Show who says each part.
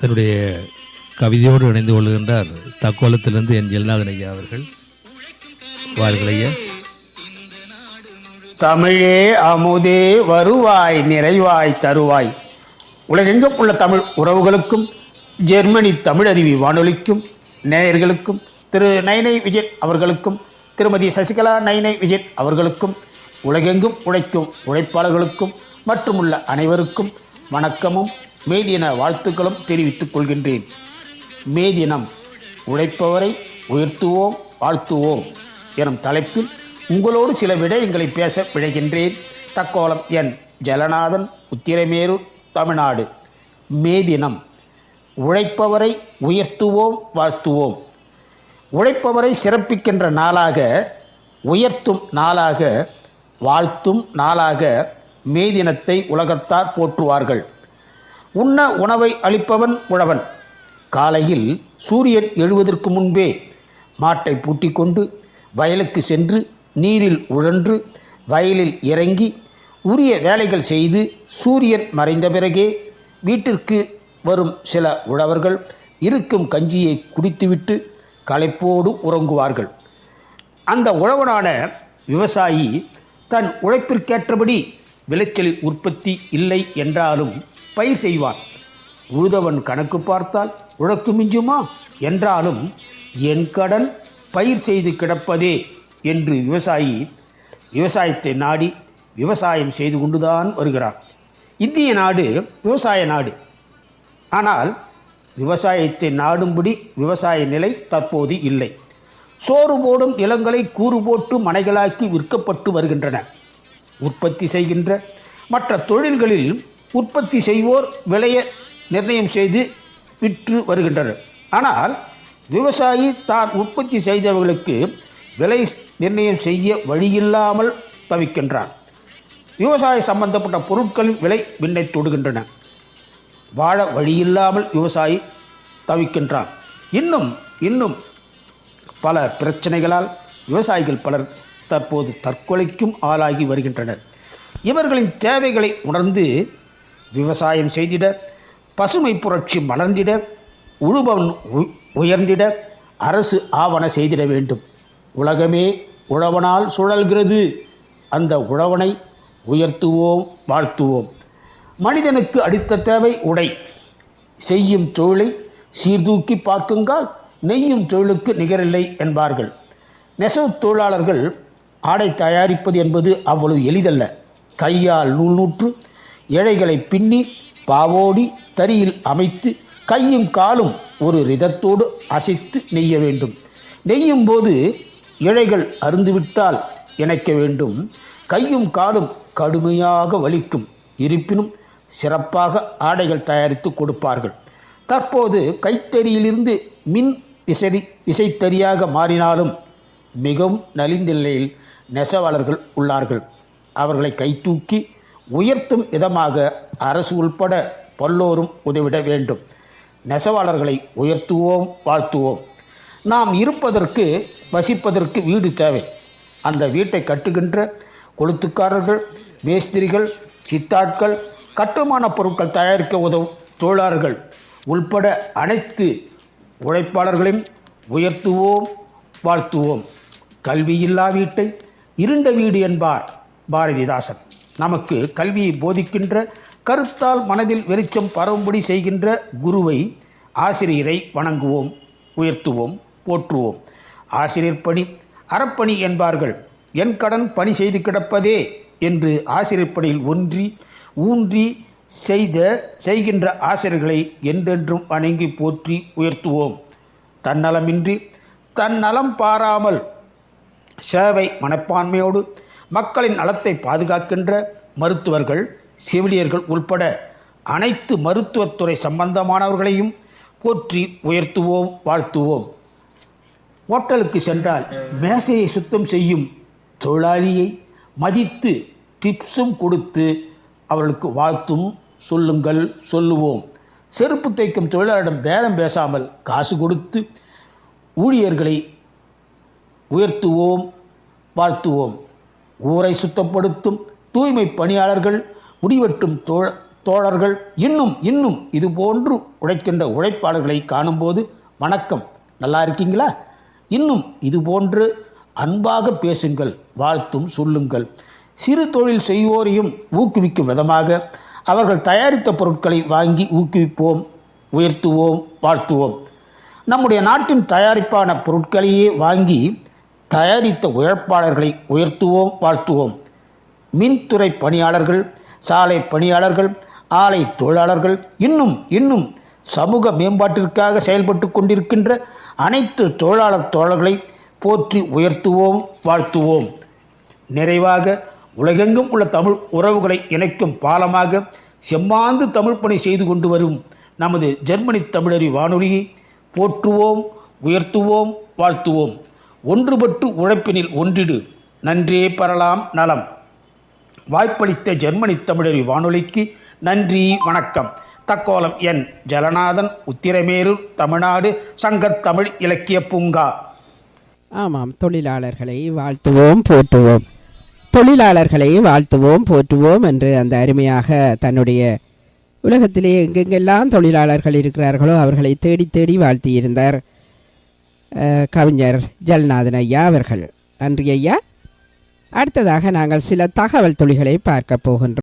Speaker 1: தன்னுடைய கவிதையோடு இணைந்து கொள்கின்றார் தக்கோலத்திலிருந்து என் ஜெல்நாதன் ஐயா அவர்கள். வாழ்கள் ஐயா.
Speaker 2: தமிழே அமுதே வருவாய் நிறைவாய் தருவாய். உலகெங்கும் உள்ள தமிழ் உறவுகளுக்கும் ஜெர்மனி தமிழருவி வானொலிக்கும் நேயர்களுக்கும் திரு நைனை விஜய் அவர்களுக்கும் திருமதி சசிகலா நைனை விஜய் அவர்களுக்கும் உலகெங்கும் உழைக்கும் உழைப்பாளர்களுக்கும் மற்றும் உள்ள அனைவருக்கும் வணக்கமும் மே தின வாழ்த்துக்களும் தெரிவித்துக் கொள்கின்றேன். மே தினம் உழைப்பவரை உயர்த்துவோம் வாழ்த்துவோம் எனும் தலைப்பில் உங்களோடு சில விடயங்களை பேச விழைகின்றேன். தக்கோலம் என் ஜலநாதன் உத்திரமேரு தமிழ்நாடு. மே தினம் உழைப்பவரை உயர்த்துவோம் வாழ்த்துவோம். உழைப்பவரை சிறப்பிக்கின்ற நாளாக உயர்த்தும் நாளாக வாழ்த்தும் நாளாக மே தினத்தை உலகத்தார் போற்றுவார்கள். உண்ண உணவை அளிப்பவன் உழவன். காலையில் சூரியன் எழுவதற்கு முன்பே மாட்டை பூட்டிக்கொண்டு வயலுக்கு சென்று நீரில் உழன்று வயலில் இறங்கி உரிய வேலைகள் செய்து சூரியன் மறைந்த பிறகே வீட்டிற்கு வரும் சில உழவர்கள் இருக்கும் கஞ்சியை குடித்துவிட்டு களைப்போடு உறங்குவார்கள். அந்த உழவனான விவசாயி தன் உழைப்பிற்கேற்றபடி விளைச்சலின் உற்பத்தி இல்லை என்றாலும் பயிர் செய்வான் உழுதவன் கணக்கு பார்த்தால் உழக்கு மிஞ்சுமா? என்றாலும் என் கடன் பயிர் செய்து கிடப்பதே என்று விவசாயி விவசாயத்தை நாடி விவசாயம் செய்து கொண்டுதான் வருகிறான். இந்திய நாடு விவசாய நாடு. ஆனால் விவசாயத்தை நாடும்படி விவசாய நிலை தற்போது இல்லை. சோறு போடும் நிலங்களை கூறு போட்டு மனைகளாக்கி விற்கப்பட்டு வருகின்றன. உற்பத்தி செய்கின்ற மற்ற தொழில்களில் உற்பத்தி செய்வோர் விலையை நிர்ணயம் செய்து விற்று வருகின்றனர். ஆனால் விவசாயி தான் உற்பத்தி செய்தவர்களுக்கு விலை நிர்ணயம் செய்ய வழியில்லாமல் தவிக்கின்றான். விவசாய சம்பந்தப்பட்ட பொருட்களின் விலை விண்ணை தொடுகின்றன. வாழ வழியில்லாமல் விவசாயி தவிக்கின்றான். இன்னும் இன்னும் பல பிரச்சனைகளால் விவசாயிகள் பலர் தற்போது தற்கொலைக்கும் ஆளாகி வருகின்றனர். இவர்களின் தேவைகளை உணர்ந்து விவசாயம் செய்திட பசுமை புரட்சி மலர்ந்திட உழுபவன் உ- உயர்ந்திட அரசு ஆவண செய்திட வேண்டும். உலகமே உழவனால் சுழல்கிறது. அந்த உழவனை உயர்த்துவோம் வாழ்த்துவோம். மனிதனுக்கு அடுத்த தேவை உடை. செய்யும் தொழிலை சீர்தூக்கி பார்க்குங்கால் நெய்யும் தொழிலுக்கு நிகரில்லை என்பார்கள். நெசவு தொழிலாளர்கள் ஆடை தயாரிப்பது என்பது அவ்வளவு எளிதல்ல. கையால் நூல் நூற்று இழைகளை பின்னி பாவோடி தறியில் அமைத்து கையும் காலும் ஒரு ரிதத்தோடு அசைத்து நெய்ய வேண்டும். நெய்யும் போது இழைகள் அருந்துவிட்டால் இணைக்க வேண்டும். கையும் காலும் கடுமையாக வலிக்கும். இருப்பினும் சிறப்பாக ஆடைகள் தயாரித்து கொடுப்பார்கள். தற்போது கைத்தறியிலிருந்து மின் விசதி விசைத்தறியாக மாறினாலும் மிகவும் நலிந்த நிலையில் நெசவாளர்கள் உள்ளார்கள். அவர்களை கைதூக்கி உயர்த்தும் விதமாக அரசு உள்பட பல்லோரும் உதவிட வேண்டும். நெசவாளர்களை உயர்த்துவோம் வாழ்த்துவோம். நாம் இருப்பதற்கு வசிப்பதற்கு வீடு தேவை. அந்த வீட்டை கட்டுகின்ற கொளுத்துக்காரர்கள் மேஸ்திரிகள் சித்தாட்கள் கட்டுமான பொருட்கள் தயாரிக்க உதவும் தொழிலாளர்கள் உள்பட அனைத்து உழைப்பாளர்களையும் உயர்த்துவோம் வாழ்த்துவோம். கல்வியில்லா வீட்டை இருண்ட வீடு என்பார் பாரதிதாசன். நமக்கு கல்வியை போதிக்கின்ற கருத்தால் மனதில் வெளிச்சம் பரவும்படி செய்கின்ற குருவை ஆசிரியரை வணங்குவோம் உயர்த்துவோம் போற்றுவோம். ஆசிரியர் பணி அறப்பணி என்பார்கள். என் கடன் பணி செய்து கிடப்பதே என்று ஆசிரியர் பணியில் ஒன்றி ஊன்றி செய்த செய்கின்ற ஆசிரியர்களை என்றென்றும் வணங்கி போற்றி உயர்த்துவோம். தன்னலமின்றி தன்னலம் பாராமல் சேவை மனப்பான்மையோடு மக்களின் நலத்தை பாதுகாக்கின்ற மருத்துவர்கள் செவிலியர்கள் உள்பட அனைத்து மருத்துவத்துறை சம்பந்தமானவர்களையும் போற்றி உயர்த்துவோம் வாழ்த்துவோம். ஹோட்டலுக்கு சென்றால் மேசையை சுத்தம் செய்யும் தொழிலாளியை மதித்து டிப்ஸும் கொடுத்து அவர்களுக்கு வாழ்த்தும் சொல்லுங்கள் சொல்லுவோம். செருப்பு தைக்கும் தொழிலாளரிடம் பேரம் பேசாமல் காசு கொடுத்து ஊழியர்களை உயர்த்துவோம் வாழ்த்துவோம். ஊரை சுத்தப்படுத்தும் தூய்மை பணியாளர்கள் முடிவெட்டும் தோழ தோழர்கள் இன்னும் இன்னும் இது போன்று உழைக்கின்ற உழைப்பாளர்களை காணும்போது வணக்கம். நல்லா இருக்கீங்களா? இன்னும் இது போன்று அன்பாக பேசுங்கள் வாழ்த்தும் சொல்லுங்கள். சிறு தொழில் செய்வோரையும் ஊக்குவிக்கும் விதமாக அவர்கள் தயாரித்த பொருட்களை வாங்கி ஊக்குவிப்போம் உயர்த்துவோம் வாழ்த்துவோம். நம்முடைய நாட்டின் தயாரிப்பான பொருட்களையே வாங்கி தயாரித்த உழைப்பாளர்களை உயர்த்துவோம் வாழ்த்துவோம். மின்துறை பணியாளர்கள் சாலை பணியாளர்கள் ஆலை தொழிலாளர்கள் இன்னும் இன்னும் சமூக மேம்பாட்டிற்காக செயல்பட்டு கொண்டிருக்கின்ற அனைத்து தொழிலாளர் தோழர்களை போற்றி உயர்த்துவோம் வாழ்த்துவோம். நிறைவாக உலகெங்கும் உள்ள தமிழ் உறவுகளை இணைக்கும் பாலமாக செம்மாந்து தமிழ் பணி செய்து கொண்டு வரும் நமது ஜெர்மனி தமிழறி வானொலியை போற்றுவோம் உயர்த்துவோம் வாழ்த்துவோம். ஒன்றுபட்டு உழைப்பினில் ஒன்றிடு. நன்றே பெறலாம் நலம். வாய்ப்பளித்த ஜெர்மனி தமிழறி வானொலிக்கு நன்றி வணக்கம். தக்கோலம் என். ஜலநாதன் உத்திரமேரூர் தமிழ்நாடு சங்கத்தமிழ் இலக்கிய பூங்கா.
Speaker 3: ஆமாம் தொழிலாளர்களை வாழ்த்துவோம் போற்றுவோம். தொழிலாளர்களை வாழ்த்துவோம் போற்றுவோம் என்று அந்த அருமையாக தன்னுடைய உலகத்திலே எங்கெங்கெல்லாம் தொழிலாளர்கள் இருக்கிறார்களோ அவர்களை தேடி தேடி வாழ்த்தியிருந்தார். இருந்தார் கவிஞர் ஜல்நாதன் ஐயா அவர்கள். நன்றி ஐயா. அடுத்ததாக நாங்கள் சில தகவல் துளிகளை பார்க்க போகின்றோம்.